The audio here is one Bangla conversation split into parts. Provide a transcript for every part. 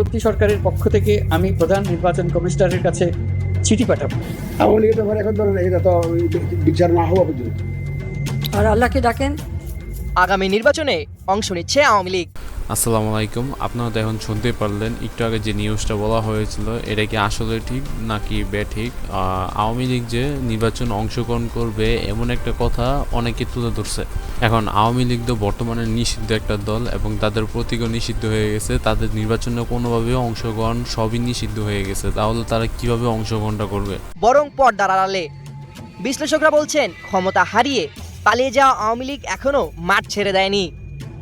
অন্তর্বর্তী সরকারের পক্ষ থেকে আমি প্রধান নির্বাচন কমিশনারের কাছে চিঠি পাঠাবো। আওয়ামী লীগের ব্যাপারে এখন ধরেন এটা তো বিচার না হওয়া পর্যন্ত। আর আল্লাহকে ডাকেন। আগামী নির্বাচনে অংশ নিচ্ছে আওয়ামী লীগ। আসসালামু আলাইকুম। আপনারা এখন শুনতেই পারলেন, একটু আগে যে নিউজটা বলা হয়েছিল, এটা কি আসলে ঠিক নাকি বেঠিক আওয়ামী লীগ যে নির্বাচন অংশগ্রহণ করবে এমন একটা কথা অনেকে তুলে ধরছে। এখন আওয়ামী লীগ তো বর্তমানে নিষিদ্ধ একটা দল এবং তাদের প্রতীকও নিষিদ্ধ হয়ে গেছে। তাদের নির্বাচনে কোনোভাবে অংশগ্রহণ সবই নিষিদ্ধ হয়ে গেছে। তাহলে তারা কীভাবে অংশগ্রহণটা করবে? বরং পর্দার আড়ালে। বিশ্লেষকরা বলছেন, ক্ষমতা হারিয়ে পালিয়ে যাওয়া আওয়ামী লীগ এখনও মাঠ ছেড়ে দেয়নি।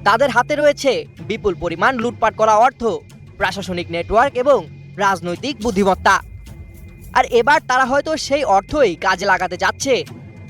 তাদের হাতে রয়েছে বিপুল পরিমাণ লুটপাট করা অর্থ, প্রশাসনিক নেটওয়ার্ক এবং রাজনৈতিক বুদ্ধিমত্তা। আর এবার তারা হয়তো সেই অর্থই কাজে লাগাতে যাচ্ছে।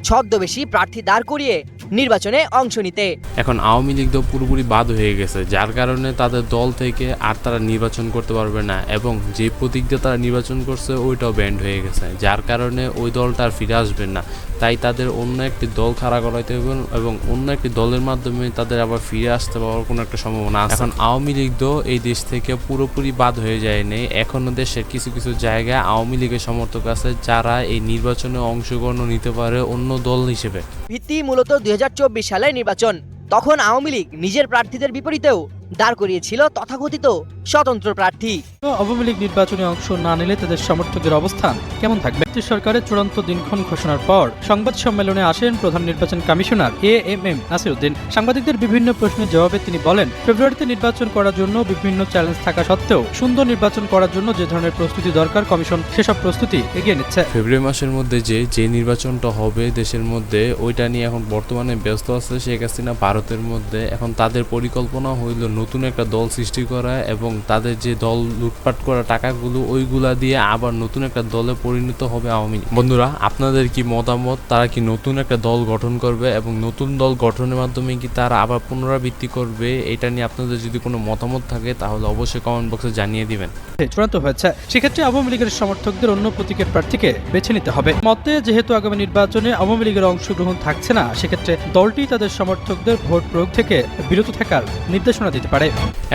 ছদ্মবেশী প্রার্থী দাঁড় করিয়ে নির্বাচনে অংশ নিতে। এখন আওয়ামী লীগ তো পুরোপুরি বাদ হয়ে গেছে যার কারণে তাদের দল থেকে আর তারা নির্বাচন করতে পারবে না এবং যে প্রতীক দিয়ে তারা নির্বাচন করছে ওইটাও ব্যান্ড হয়ে গেছে যার কারণে ওই দলটা আর ফিরে আসবে না। তাই তাদের অন্য একটি দল খাড়া করাইতে হবে এবং অন্য একটি দলের মাধ্যমে তাদের আবার ফিরে আসতে পারার কোনো একটা সম্ভাবনা আছে। এখন আওয়ামী লীগ তো এই দেশ থেকে পুরোপুরি বাদ হয়ে যায়নি এখনও দেশের কিছু কিছু জায়গায় আওয়ামী লীগের সমর্থক আছে যারা এই নির্বাচনে অংশগ্রহণ নিতে পারে অন্য দল হিসেবে। ভিত্তি মূলত দুই সালের নির্বাচন। তখন আওয়ামী লীগ নিজের প্রার্থীদের বিপরীতেও দাঁড় করিয়েছিল তথাকথিত স্বতন্ত্র প্রার্থী। আওয়ামী লীগ নির্বাচনে অংশ না নিলে তাদের সমর্থকের অবস্থান কেমন থাকবে? সরকারের চূড়ান্ত দিনক্ষণ ঘোষণার পর সংবাদ সম্মেলনে আসেন প্রধান নির্বাচন commissioner A M M Nasiruddin. সাংবাদিকদের বিভিন্ন প্রশ্নের জবাবে তিনি বলেন ফেব্রুয়ারিতে নির্বাচন করার জন্য বিভিন্ন চ্যালেঞ্জ থাকা সত্ত্বেও সুন্দর নির্বাচন করার জন্য যে ধরনের প্রস্তুতি দরকার কমিশন সেসব প্রস্তুতি এগিয়ে নিচ্ছে। ফেব্রুয়ারি মাসের মধ্যে যে যে নির্বাচনটা হবে দেশের মধ্যে ওইটা নিয়ে এখন বর্তমানে ব্যস্ত আছে শেখ হাসিনা। ভারতের মধ্যে এখন তাদের পরিকল্পনা হইল নতুন একটা দল সৃষ্টি করা এবং তাদের যে দল লুটপাট করা টাকাগুলো, ওইগুলা দিয়ে আবার নতুন একটা দলে পরিণত হবে আওয়ামী লীগ। বন্ধুরা, আপনাদের কি মতামত? তারা কি নতুন একটা দল গঠন করবে এবং নতুন দল গঠনের মাধ্যমে কি তারা আবার পুনরাবৃত্তি করবে? এটা নিয়ে আপনাদের যদি কোনো মতামত থাকে, তাহলে অবশ্যই কমেন্ট বক্সে জানিয়ে দিবেন। চূড়ান্ত হয়েছে। সেক্ষেত্রে আওয়ামী লীগের সমর্থকদের অন্য প্রতীকের প্রার্থীকে বেছে নিতে হবে। মতে, যেহেতু আগামী নির্বাচনে আওয়ামী লীগের অংশগ্রহণ থাকছে না, সেক্ষেত্রে দলটি তাদের সমর্থকদের ভোট প্রয়োগ থেকে বিরত থাকার নির্দেশনা দিতে পারে।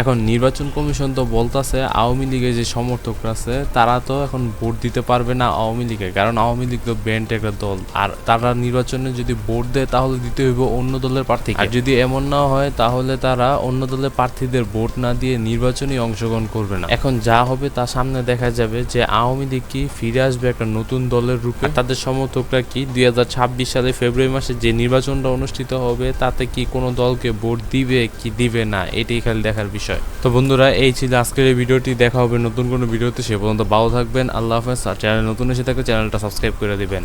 এখন নির্বাচন কমিশন তো বলতাছে, আওয়ামী লীগের যে সমর্থকরা আছে, তারা তো এখন ভোট দিতে পারবে না আওয়ামী লীগে কারণ আওয়ামী লীগ তো ব্যান্ড একটা দল। আর তারা নির্বাচনে যদি ভোট দেয়, তাহলে দিতে হইবে অন্য দলের প্রার্থী। আর যদি এমন না হয়, তাহলে তারা অন্য দলের প্রার্থীদের ভোট না দিয়ে নির্বাচনে অংশগ্রহণ করবে না। এখন যা হবে, তা সামনে দেখা যাবে যে আওয়ামী লীগ কি ফিরে আসবে একটা নতুন দলের রূপে? তাদের সমর্থকরা কি দুই হাজার ছাব্বিশ সালে ফেব্রুয়ারি মাসে যে নির্বাচনটা অনুষ্ঠিত হবে, তাতে কি কোনো দলকে ভোট দিবে কি দিবে না এটাই খালি দেখার বিষয়। তো বন্ধুরা, এই ছিল আজকের এই ভিডিওটি। দেখা হবে নতুন কোনো ভিডিওতে। সে পর্যন্ত ভালো থাকবেন। আল্লাহ হাফেজ। আর চ্যানেল নতুন এসে থাকলে চ্যানেলটা সাবস্ক্রাইব করে দিবেন।